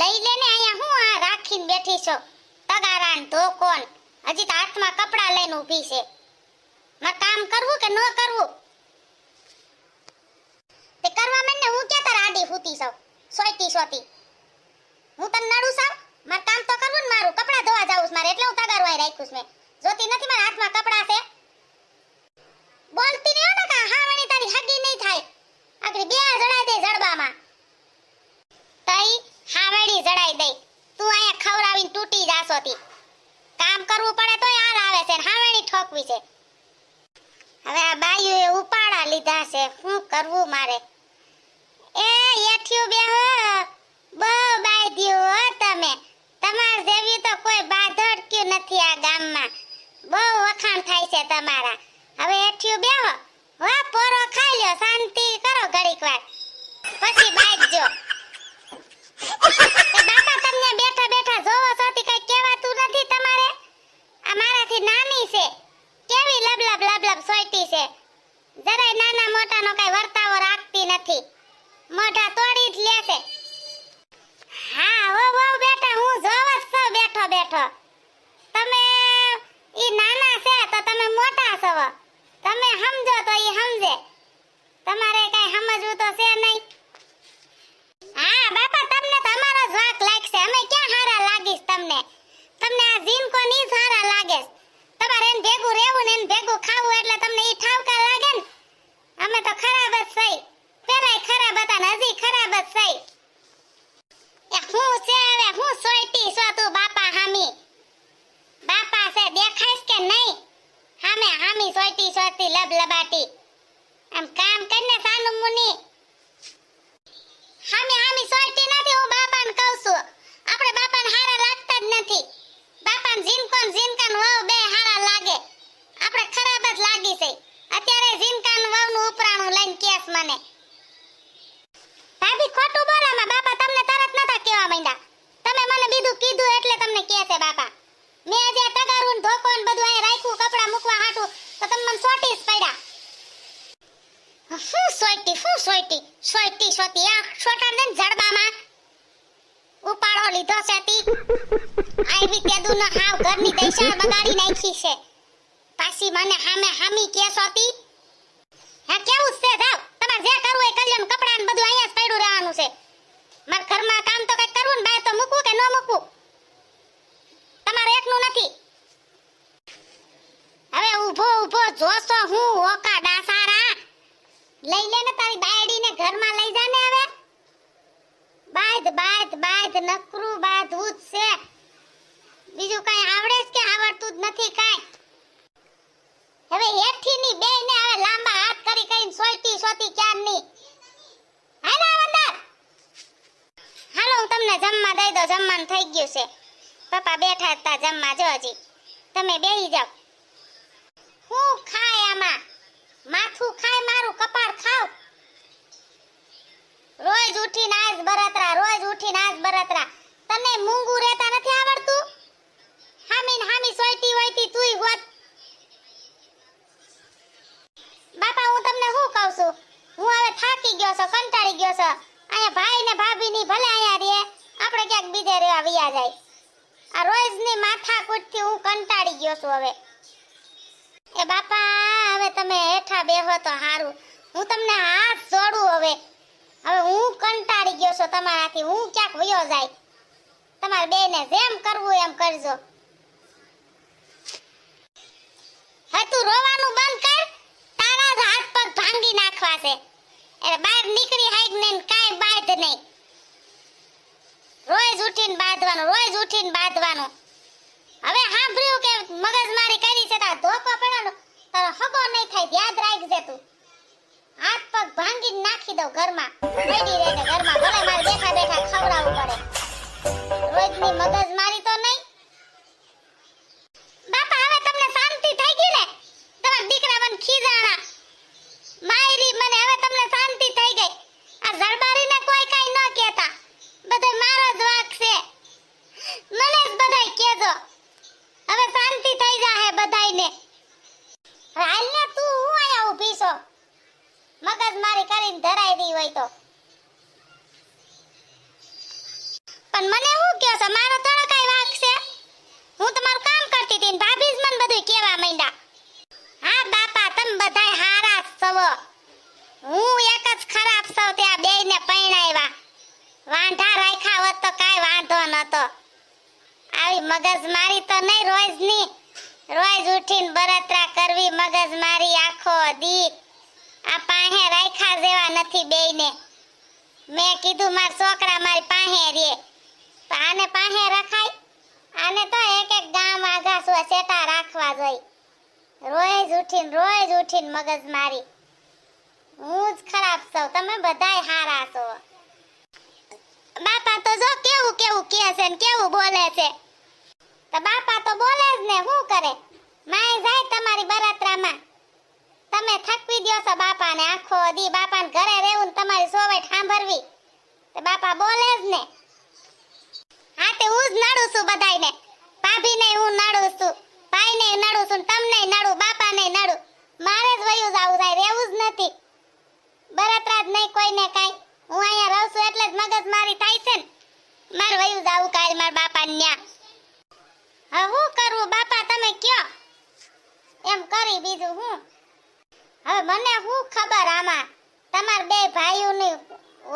લઈ લે ને અહીંયા હું આ રાખીને બેઠી છો. તગારાન ધોકોન. હજી તો હાથમાં કપડા લઈને ઊભી છે. મારે કામ કરવું કે ન કરવું? તે કરવા મને હું ક્યાં તાર આડી ફૂતી છું સોયતી સોતી હું તને નડું છું મારે કામ તો કરવું ને મારું. કપડા ધોવા જાવું મારે. એટલે હું તગારું અહીં રાખ્યું મેં. જોતી નથી મારા હાથમાં કપડા છે? બોલતી નહીં ને કા? હા તારી હગી નહીં થાય. આગળ બે જણા દે જડબામાં તઈ જડાઈ દઈ. તું અહીંયા ખવડાવીને તૂટી જાસોતી કામ કરવું પડે તોય હાલ આવે છે હાવેણી ઠોકવી છે. હવે આ બાયુએ ઉપાડા લીધા છે. શું કરવું મારે? એ એઠિયું બે હો બહુ બાંધ્યું હો તમે. તમાર જેવી તો કોઈ બાધડક્યું નથી આ ગામમાં. બહુ વખાણ થાય છે તમારા. હવે એઠિયું બે હો હો પોરો ખાઈ લ્યો. શાંતિ કરો ઘડીક વાર. પછી બાજજો એ બાપા તમને બેઠા બેઠા જોવો છો તે કઈ કહેવાતું નથી તમારે આ મારાથી નાની છે કેવી લબલબ લબલબ સોયટી છે જરાય નાના મોટાનો કઈ વર્તાવો રાખતી નથી મોઢા તોડી જ લે છે હા હો બહુ બેટા હું જોવ જ છું બેઠો બેઠો તમે ઈ નાના છે તો તમે મોટા છો તમે સમજો તો એ સમજે. તમારે કઈ સમજવું તો છે નહીં. હા, બાપા, તમને તમારો અમારો લાગશે. અમે ક્યાં હારા લાગીશ તમને? તમને આ જીનકો ની સારા લાગે તમારે એને ભેગું રહેવું ને એને ભેગું ખાવું એટલે તમને ઈ ઠાવકા લાગે ને? અમે તો ખરાબ જ થઈ. પેલાય ખરાબ હતા ને હજી ખરાબ જ થઈ. એ હું છે હવે? હું સોયટી છો તું બાપા હામી બાપા છે દેખાઈશ કે નહીં હામે હામી સોયટી સોયટી લબલબાટી આમ કામ કરીને સાનું મુની હામી હામી સોયટી નથી હું બાપાને કહું છું આપણે બાપાને હારા લાગતા જ નથી બાપાને જીનકોન જીનકાન વહુ બે હારા લાગે આપણે ખરાબ જ લાગી છે અત્યારે જીનકાન વહુનું ઉપરાણું લઈને કેસ મને ભાભી ખોટું બોલામાં બાપા તમને તરત નતા કેવા માંડ્યા તમે મને બીજું કીધું કહે છે બાપા? મેં આજે તગારું ધોકો બધું અહીં રાખ્યું, કપડા મૂકવા હાટું, તો તમે મને સોટી પડ્યા. શું સોટી શું સોટી? સોટી સોટી, આ છોટા ને જડબામાં ઉપાડો લીધો છે તી. આવી તેદુ ન હાવ ઘરની દૈસા બગાડી નાખી છે. પાછી મને હામે હામી કે સોતી હા, કેવું છે? જાવ તમારે જે કરવું એ કરી લો કપડાં ને બધું અહીંયા જ પડ્યું રહેવાનું છે. મારા ઘરમાં કામ તો કઈ કરવું ને બાય તો મૂકવું કે ન મૂકવું તમારે એકનું નથી હવે ઊભો જોશો હું ઓકા ડાસારા. લઈ લે ને તારી બાયડીને ઘરમાં લઈ જા ને હવે. બાદ બાદ બાદ, નકરું બાધવું ઉત છે. બીજું કઈ આવડે કે આવડતું જ નથી કઈ? હવે હેઠી ની બે ને હવે લાંબા હાથ કરી કરીને સોયતી સોતી ક્યાં ની હાલો વંદર હાલો, હું તમને જમવા દઈ દો જમવાનું થઈ ગયું છે. પપ્પા બેઠા હતા જમવા, જો હજી. તમે બેહી જાઓ. હું ખાય આમાં? માથું ખાય, મારું કપાળ ખાવ. રોજ ઉઠીને આજ બરતરા, રોજ ઉઠીને આજ બરતરા. તને મૂંગું રહેતા નથી આવડતું? હામી હામી સોયટી હોયતી તુંય હોત. બાપા, હું તમને શું કહું છું? હું હવે થાકી ગયો છું, કંટાળી ગયો છું. અહીંયા ભાઈ ને ભાભી ની ભલે અહીંયા રે આપણે ક્યાંક બીજે રહેવા વિયા જાય. આ રોજની માથા કૂટથી હું કંટાળી ગયો છું હવે. એ બાપા, હવે તમે હેઠા બેહો તો સારું હું તમને હાથ જોડું હવે. હવે હું કંટાળી ગયો છું તમારાથી. હું ક્યાંક વયો જાય. તમારે બેને જેમ કરવું એમ કરજો. હવે તું રોવાનું બંધ કર. તારા જ હાથ પગ ભાંગી નાખવા છે. એટલે બહાર નીકળી હાઈક ને કાંઈ બાંધ નહીં. રોજ ઉઠીને બાંધવાનું, રોજ ઉઠીને બાંધવાનું. હવે સાંભળ્યું કે મગજમારી કરી છે, તાર ધોકો પડ્યો તારો હગો નહીં થાય યાદ રાખજે તું હાથ પગ નાખી દઉં ઘરમાં. ઘરમાં. ભલે મારે બેઠા બેઠા ખવડાવવું પડે. રોજની મગજમારી તો નહીં બાપા હવે તમને શાંતિ થઈ ગઈ ને તમારા દીકરા મને ખીજાણા માયરી મને હવે તમને શાંતિ થઈ ગઈ આ જરબારીને કોઈ કાઈ ન કહેતા બધે મારો જ વાક છે મને જ બધાય કહેજો હવે શાંતિ થઈ જાહે બધાયને હવે હાલને તું હું આયા છો મગજ મારી ધરાઈ દી હોય તો તો મારો થોડો કઈ વાંક છે. હું તમારું કામ કરતી હતી ને ભાભી જ મને બધું કહેવા માંડ્યા. હા બાપા, તમે બધાય હારા જ હું એક જ ખરાબ છું ત્યાં બેયને પૈણાવ્યા વાંઢા રાખ્યા હોત તો કાઈ વાંધો નતો આવી મગજમારી તો નહીં, રોજની. રોજ ઉઠીને બરતરા કરવી મગજ મારી આખો દી. પાહે રાખ્યા જેવા નથી બેયને. મેં કીધું, માર છોકરા મારી પાહે રે. આને પાહે રખાય? આને તો એક એક ગામ આગા સુવા સેટા રાખવા જોઈ. રોજ ઉઠીને રોજ ઉઠીને મગજમારી હું જ ખરાબ છું. તમે બધાય હારા છો. બાપા તો જો કેવું કેવું કહે છે ને કેવું બોલે છે. તો બાપા તો બોલે જ ને, શું કરે? માય જાય તમારી બરાત્રામાં તમે થકવી દ્યો છો બાપાને આખો દી બાપાને ઘરે રહેવું ને તમારી સોવેટ સાંભળવી. તો બાપા બોલે જ ને. હા, તે હું જ નડું છું બધાયને. ભાભીને હું નડું છું, ભાઈને નડું છું તમને નડું, બાપાને નડું. મારે જ વયું જાવું થાય, રહેવું જ નથી. બરાતરા જ નહીં કોઈને કાંઈ. હું અહીંયા રહું છું એટલે જ મગજ મારી થાય છે ને. મારે વયું જાવું કાલ મારા બાપા ન્યા. હવે હું કરવું બાપા, તમે કયો? એમ કરી બીજું હું. હવે મને શું ખબર આમાં? તમાર બે ભાઈઓની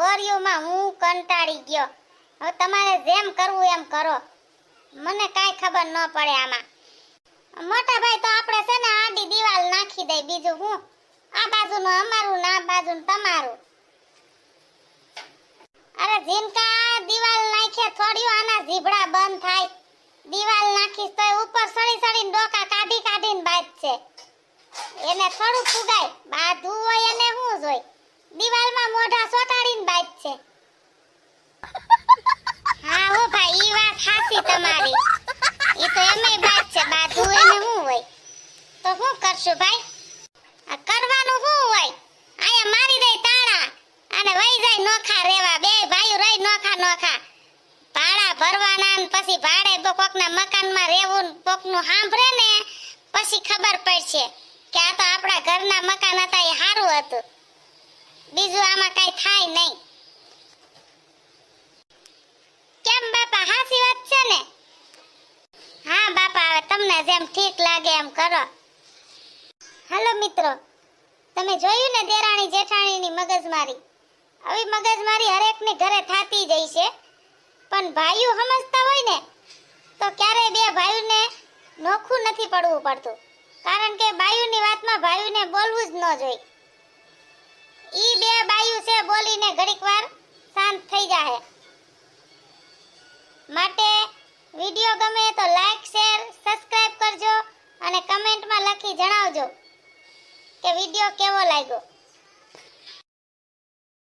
ઓરિયોમાં હું કંટાળી ગયો. હવે તમારે જેમ કરવું એમ કરો. મને કાંઈ ખબર ન પડે આમાં. મોટા ભાઈ તો આપણે છે ને આડી દિવાલ નાખી દઈ બીજું હું? આ બાજુનું અમારું ના બાજુનું તમારું. અરે જીનકા દિવાલ નાખે થોડી આના જીભડા બંધ થાય. દિવાલ નાખીશ તો ઉપર સડી સડીને ડોકા કાઢી કાઢીને બાજશે એને થોડું ફુગાય બાધું હોય એને શું જોઈ. દિવાલમાં મોઢા સોટાડીને બાજશે હા હો ભાઈ, ઈ વાત સાચી તમારી. ઈ તો એમય બાજ છે, બાધું એને શું હોય. તો શું કરશું ભાઈ? આ કરવાનું શું હોય. આયા મારી દે તાળા. અને વહી જાય નોખા રેવા બે ભાઈઓ રહી નોખા નોખા. ભાડા ભરવાના ને પછી ભાડે કોકના મકાનમાં રહેવું કોકનું સાંભળે ને પછી ખબર પડશે. કે આ તો આપણા ઘરના મકાન હતા એ સારું હતું. બીજું આમાં કઈ થાય નહીં. કેમ બાપા, હાસી વાત છે ને? હા બાપા, હવે તમને જેમ ઠીક લાગે એમ કરો. હાલો મિત્રો, તમે જોયું ને દેરાણી જેઠાણીની મગજમારી? આવી મગજમારી હરેકની ઘરે થાતી જ છે પણ ભાઈઓ સમજતા હોય ને, તો ક્યારેય બે ભાઈઓને નોખું નથી પડવું પડતું. કારણ કે બાયુની વાતમાં ભાયુને બોલવું જ ન જોઈએ. ઈ બે બાયુ છે બોલીને ઘડીક વાર શાંત થઈ જાહે. માટે વિડિયો ગમે તો લાઈક શેર સબસ્ક્રાઇબ કરજો અને કમેન્ટમાં લખી જણાવજો કે વિડિયો કેવો લાગ્યો.